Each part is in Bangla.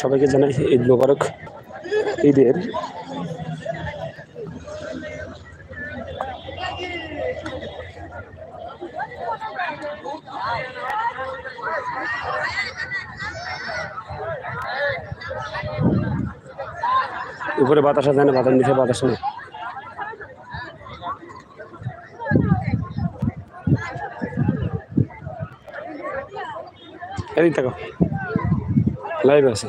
সবাইকে জানাই ঈদ মোবারক। ঈদের উপরে বাতাস আছে না বাতাস নিচে বাতাস নেই এদিক থাকো লাইভ আছে।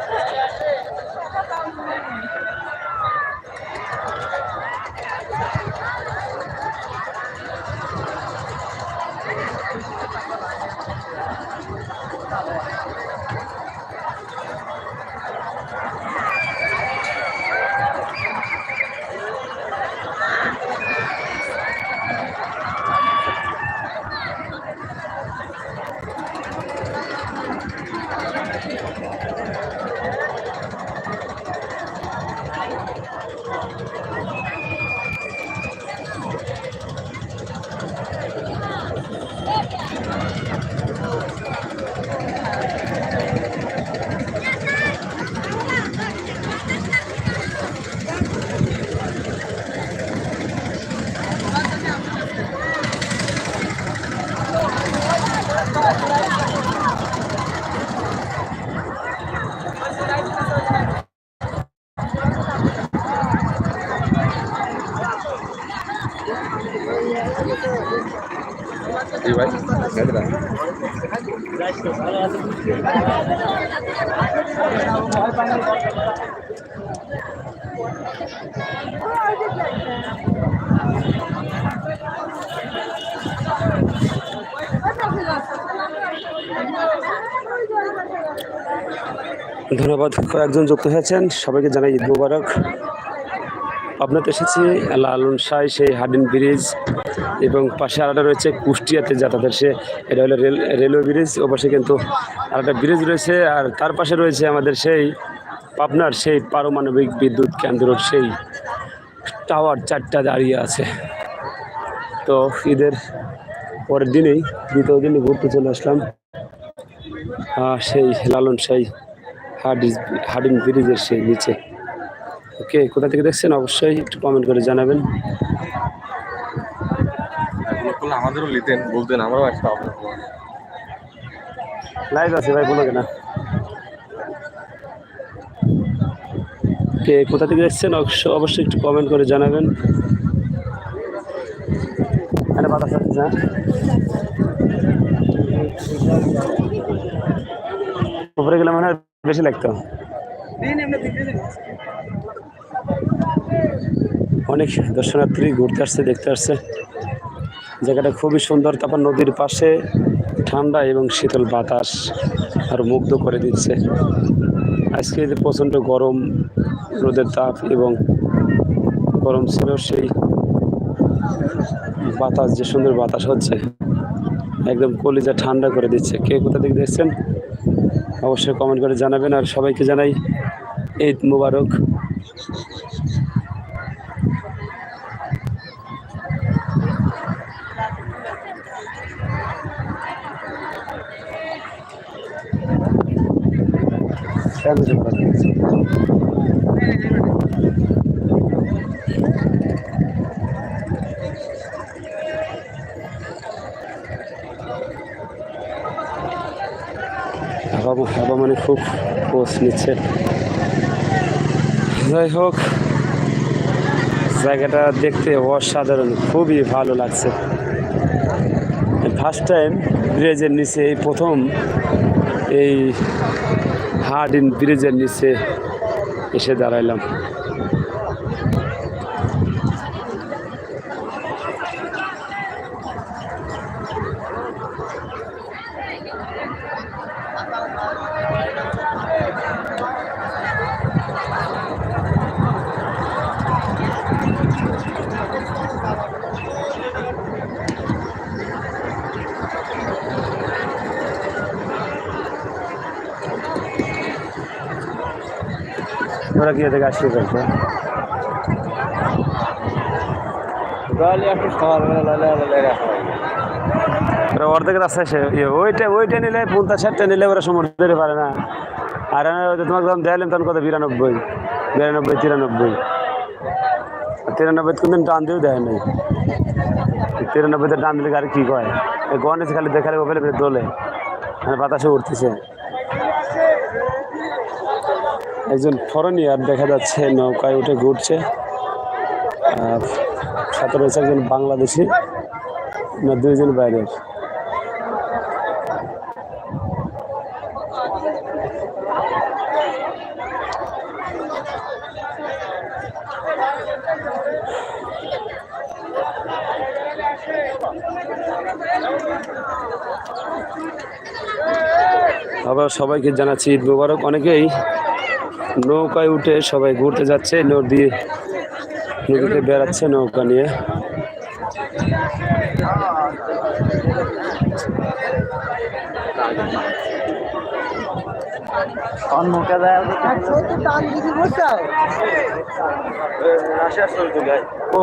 জি ভাই গাড়িটা ধন্যবাদ। কয়েকজন যুক্ত হয়েছেন, সবাইকে জানাই ঈদ মুবারক। আপনাতে এসেছি, লালন সাই, সেই হাডিন ব্রিজ, এবং পাশে আরেকটা রয়েছে কুষ্টিয়াতে যাতায়াতের সে, এটা হলো রেল, রেলওয়ে ব্রিজ ও পাশে কিন্তু আরেকটা ব্রিজ রয়েছে, আর তার পাশে রয়েছে আমাদের সেই পাবনার সেই পারমাণবিক বিদ্যুৎ কেন্দ্রর সেই টাওয়ার চারটা দাঁড়িয়ে আছে। তো ঈদের পরের দিনেই দ্বিতীয় দিনে ঘুরতে চলে আসলাম। সেই লালন সাই হাডিস হাডিন ব্রিজের সেই নিচে। ওকে কোথা থেকে দেখছেন? অবশ্যই একটু কমেন্ট করে জানাবেন। আমাদেরও নিতেন বলতেন আমরাও একটা লাইভ আছে ভাই বলো কেনা। কে কোথা থেকে দেখছেন? অবশ্য- অবশ্যই একটু কমেন্ট করে জানাবেন। বাতাস আছে না উপরে গেলে মনে হয় বেশি লাগতো। অনেক দর্শনার্থী ঘুরতে আসছে, দেখতে আসছে। জায়গাটা খুবই সুন্দর, তারপর নদীর পাশে ঠান্ডা এবং শীতল বাতাস আর মুগ্ধ করে দিচ্ছে। আজকে যে প্রচণ্ড গরম, রোদের তাপ এবং গরম ছিল, সেই বাতাস, যে সুন্দর বাতাস হচ্ছে, একদম কলিজা ঠান্ডা করে দিচ্ছে। কে কোথা থেকে দেখছেন? অবশ্যই কমেন্ট করে জানাবেন আর সবাইকে জানাই ঈদ মুবারক Thank bakın. মানে খুব পোস্ট নিচ্ছে। যাই হোক, জায়গাটা দেখতে অসাধারণ, খুবই ভালো লাগছে। ফার্স্ট টাইম ব্রিজের নিচে, এই প্রথম এই হার্ড ইন ব্রিজের নিচে এসে দাঁড়াইলাম। তোরা কি এদিকে আসলে করছ গালি একটু সকালবেলা লালে লালে রাখা হয়। ওরা অর্ধেক রাস্তায় সে ইয়ে, ওইটা ওইটা নিলে পঞ্চাশ ষাটটা নিলে ওরা সময় দিতে পারে না। আর তোমাকে যখন দেখালাম তখন কত বিরানব্বই? বিরানব্বই তিরানব্বই। তিরানব্বই কোনদিন টান দিয়েও দেয় নাই। তিরানব্বইতে টান দিলে গাড়ি কী কয়? গণেশ খালি দেখালে ও ফেলে ফেলে দোলে। মানে বাতাসে উঠতেছে। একজন ফরেনিয়ার দেখা যাচ্ছে নৌকায় উঠে ঘুরছে। আর সাথে রয়েছে একজন বাংলাদেশি, না দুইজন বাইরের। আবার সবাইকে জানাচ্ছি ঈদ মুবারক অনেকেই। নৌকায় উঠে সবাই ঘুরতে যাচ্ছে নদী নদীতে বেড়াচ্ছে নৌকা নিয়ে। দেয় ও।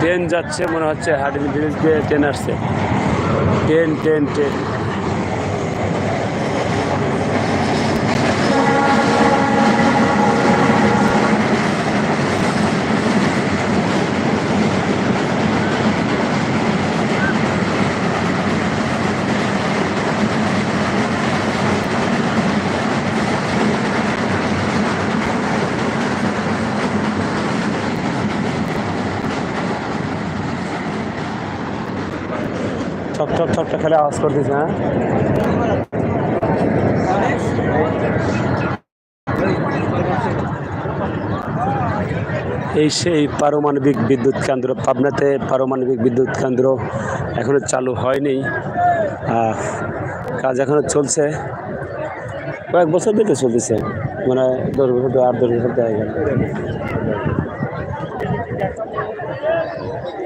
ট্রেন যাচ্ছে মনে হচ্ছে হাডিল ব্রিজ দিয়ে ট্রেন আসছে। ট্রেন ট্রেন ট্রেন ঠক ঠক ঠক খেলে আওয়াজ করতেছে হ্যাঁ? এই সেই পারমাণবিক বিদ্যুৎ কেন্দ্র, পাবনাতে পারমাণবিক বিদ্যুৎ কেন্দ্র এখনও চালু হয়নি। কাজ এখনও চলছে। কয়েক বছর ধরে চলতেছে। মানে দশ বছর আট, দশ বছর গেল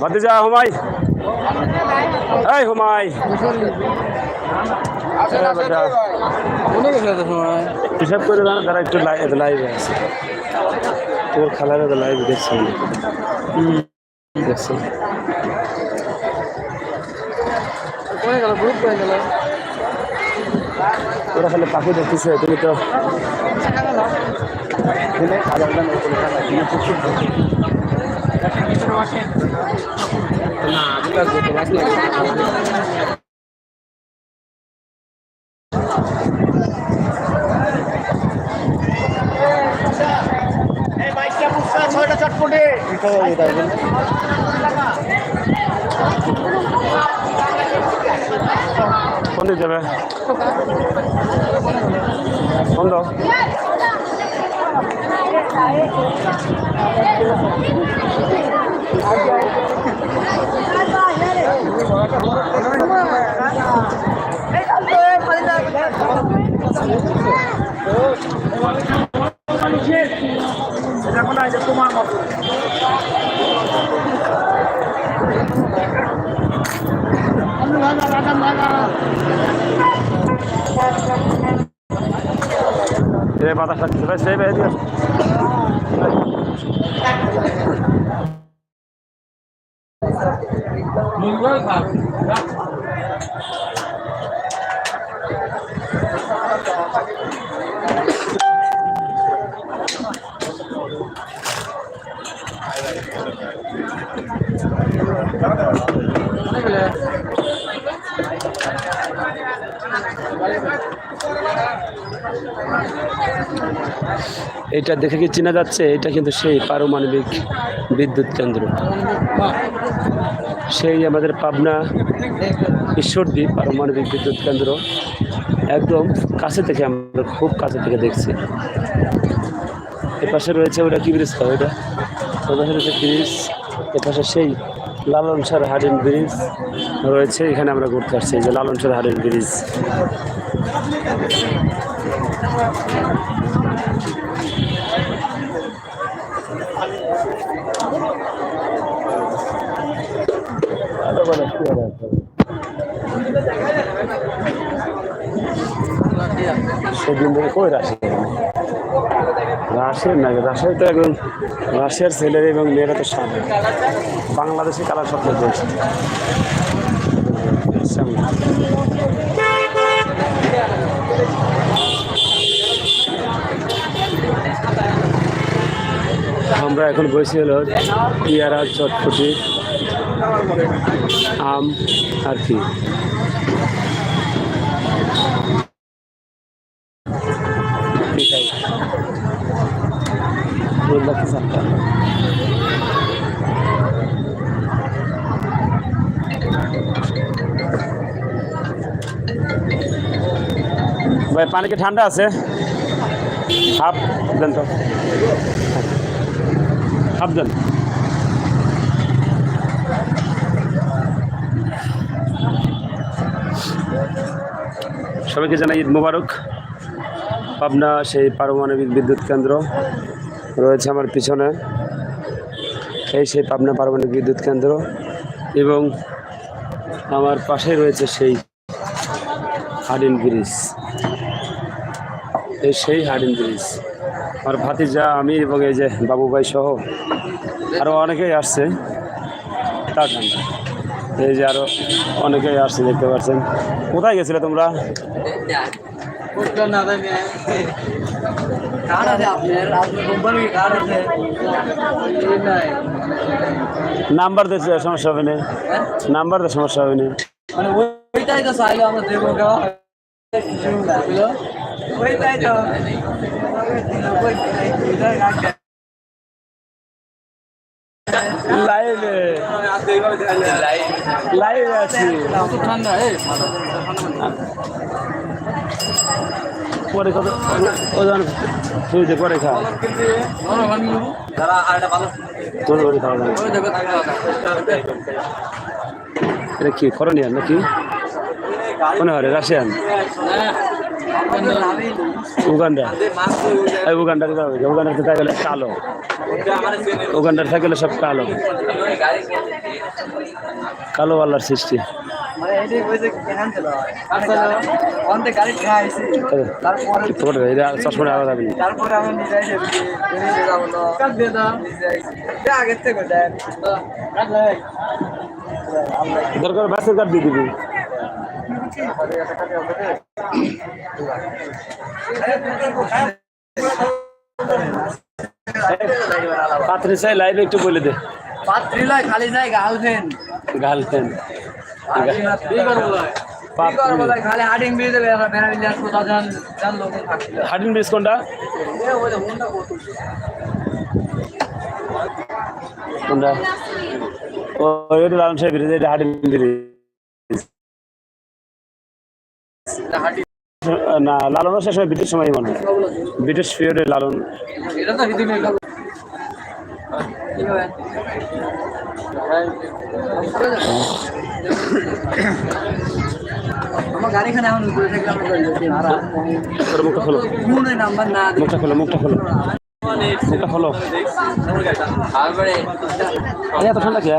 ভতিজা হুমাই। এই হুমাই। হিসাব করে দাঁড়া একটু লাইভে আছে। তোর খালারে লাইভ দেখছি দেখছি কোনে গেল গ্রুপ কোনে গেল। তোরা খালি পাখি দেখতেছে তুমি তো কোন দিকে যাবে কোন দাও এ বাতাস লাগছে ভাই সেই ভাই এদিকে আসো। এটা দেখে কি চেনা যাচ্ছে? এটা কিন্তু সেই পারমাণবিক বিদ্যুৎ কেন্দ্র। সেই আমাদের পাবনা ঈশ্বরদ্বীপ পারমাণবিক বিদ্যুৎ কেন্দ্র। একদম কাছে থেকে আমরা খুব কাছে থেকে দেখছি। এপাশে রয়েছে ওটা কি ব্রিজ খাও এটা ওই পাশে রয়েছে ব্রিজ এপাশে সেই লালন সার হাডিন ব্রিজ রয়েছে, এখানে আমরা ঘুরতে আসছি যে লালন সার হাডিন ব্রিজ সেদিন ধরে কই রাশি? রাশিয়ার না রাশিয়ার তো একদম রাশিয়ার ছেলের এবং মেয়েরা তো সাদা বাংলাদেশি কালার সব সামনে। আমরা এখন বসে হলো পেয়ারা, চটপটি, আম আর কি। ভাই পানি কি ঠান্ডা আছে? হাফ দেন তো। হাফ দেন। সবাইকে জানাই ঈদ মোবারক। পাবনা সেই পারমাণবিক বিদ্যুৎ কেন্দ্র রয়েছে আমার পিছনে। এই সেই পাবনা পারমাণবিক বিদ্যুৎ কেন্দ্র এবং আমার পাশে রয়েছে সেই হাডিন ব্রিজ। এই সেই হাডিন ব্রিজ আমার ভাতিজা আমি এবং এই যে বাবুভাই সহ আরও অনেকেই আসছে। তা ঠান্ডা এই যে আরও অনেকেই আসছে, দেখতে পাচ্ছেন। কোথায় গেছিলে তোমরা? নাম্বার দিয়েছে সমস্যা হবে না। নাম্বার তো সমস্যা হবে না। মানে ওইটাই তো চাইলে আমরা দেবো ওইটাই তো লাইভে লাইভে আছি. ঠান্ডা পরে কত ওজন তুই পরে খা। তোর বাড়ি খাওয়া দাওয়া এটা কি, করণীয় নাকি? মনে হয় রাশিয়ান। উগান্ডা। উগান্ডার উগান্ডার গেলে কালো। উগান্ডার থেকে সব কালো। কালো আল্লাহর সৃষ্টি। চশমাটা আলাদা যাবে দরকার বাসের কার্ড দিয়ে দিবি। পাত্রী চাই লাইভে একটু বলে দে। পাত্রী লয় খালি যায় লোক থাকছিল হার্ডিন ব্রিজ কোনটা? কোনটা? ও এটা লালন সাহেব এটা হার্ডিন ব্রিজ না লালনের শেষ হয়, ব্রিটিশ সময় মনে ব্রিটিশ পিরিয়ডে লালন। মুখটা মুখটা খোলো। মুখটা খোলো। ঠান্ডা কে